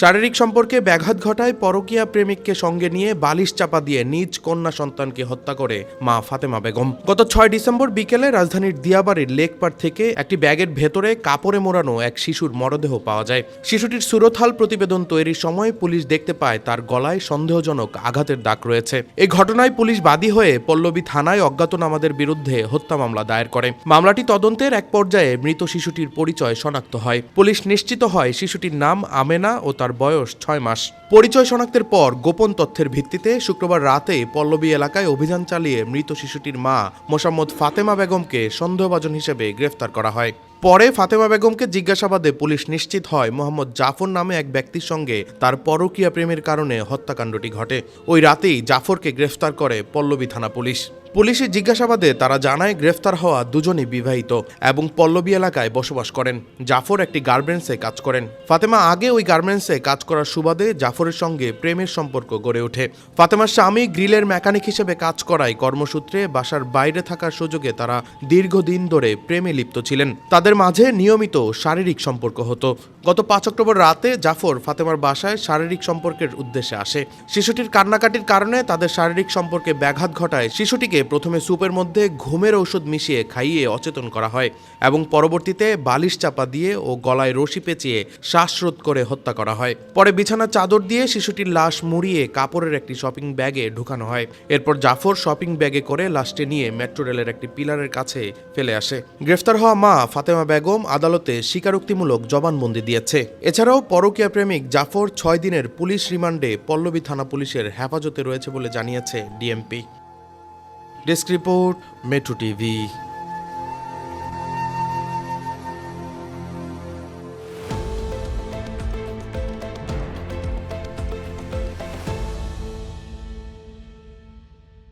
শারীরিক সম্পর্কে ব্যাঘাত ঘটায় পরকীয়া প্রেমিককে সঙ্গে নিয়ে বালিশ চাপা দিয়ে নিজ কন্যা সন্তানকে হত্যা করে মা ফাতেমা বেগম। গত ছয় ডিসেম্বর বিকেলে রাজধানীর দিয়াবাড়ির লেকপাড় থেকে একটি ব্যাগের ভেতরে কাপড়ে মোড়ানো এক শিশুর মরদেহ পাওয়া যায়। শিশুটির সুরথাল প্রতিবেদন তৈরির সময় পুলিশ দেখতে পায় তার গলায় সন্দেহজনক আঘাতের দাগ রয়েছে। এই ঘটনায় পুলিশ বাদী হয়ে পল্লবী থানায় অজ্ঞাতনামাদের বিরুদ্ধে হত্যা মামলা দায়ের করে। মামলাটি তদন্তের এক পর্যায়ে মৃত শিশুটির পরিচয় শনাক্ত হয়। পুলিশ নিশ্চিত হয় শিশুটির নাম আমেনা ও তার বয়স ছয় মাস। পরিচয় শনাক্তের পর গোপন তথ্যের ভিত্তিতে শুক্রবার রাতে পল্লবী এলাকায় অভিযান চালিয়ে মৃত শিশুটির মা মোসাম্মদ ফাতেমা বেগমকে সন্দেহভাজন হিসেবে গ্রেফতার করা হয়। পরে ফাতেমা বেগমকে জিজ্ঞাসাবাদে পুলিশ নিশ্চিত হয় মোহাম্মদ জাফর নামে এক ব্যক্তির সঙ্গে তার পরকীয়া প্রেমের কারণে হত্যাকাণ্ডটি ঘটে। ওই রাতেই জাফরকে গ্রেফতার করে পল্লবী থানা পুলিশ। পুলিশের জিজ্ঞাসাবাদে তারা জানায় গ্রেফতার হওয়া দুজনই বিবাহিত এবং পল্লবী এলাকায় বসবাস করেন। জাফর একটি গার্মেন্টসে কাজ করেন। ফাতেমা আগে ওই গার্মেন্টসে কাজ করার সুবাদে জাফরের সঙ্গে প্রেমের সম্পর্ক গড়ে ওঠে। ফাতেমার স্বামী গ্রিলের মেকানিক হিসেবে কাজ করায় কর্মসূত্রে বাসার বাইরে থাকার সুযোগে তারা দীর্ঘদিন ধরে প্রেমে লিপ্ত ছিলেন। তাদের মাঝে নিয়মিত শারীরিক সম্পর্ক হতো। গত পাঁচ অক্টোবর রাতে জাফর ফাতেমার বাসায় শারীরিক সম্পর্কের উদ্দেশ্যে আসে। শিশুটির কান্নাকাটির কারণে তাদের শারীরিক সম্পর্কে ব্যাঘাত ঘটায়। শিশুটিকে প্রথমে স্যুপের মধ্যে ঘুমের ঔষধ মিশিয়ে খাইয়ে অচেতন করা হয় এবং পরবর্তীতে বালিশ চাপা দিয়ে ও গলায় রশি পেঁচিয়ে শ্বাসরোধ করে হত্যা করা হয়। পরে বিছানার চাদর দিয়ে শিশুটির লাশ মুড়িয়ে কাপড়ের একটি শপিং ব্যাগে ঢুকানো হয়। এরপর জাফর শপিং ব্যাগে করে লাশটি নিয়ে মেট্রো রেলের একটি পিলারের কাছে ফেলে আসে। গ্রেফতার হওয়া মা ফাতেমা বেগম আদালতে স্বীকারোক্তিমূলক জবানবন্দি দিয়েছে এছাড়াও পরকীয়া প্রেমিক জাফর ছয় দিনের পুলিশ রিমান্ডে পল্লবী থানা পুলিশের হেফাজতে রয়েছে বলে জানিয়েছে DMP. Desk report, metro TV.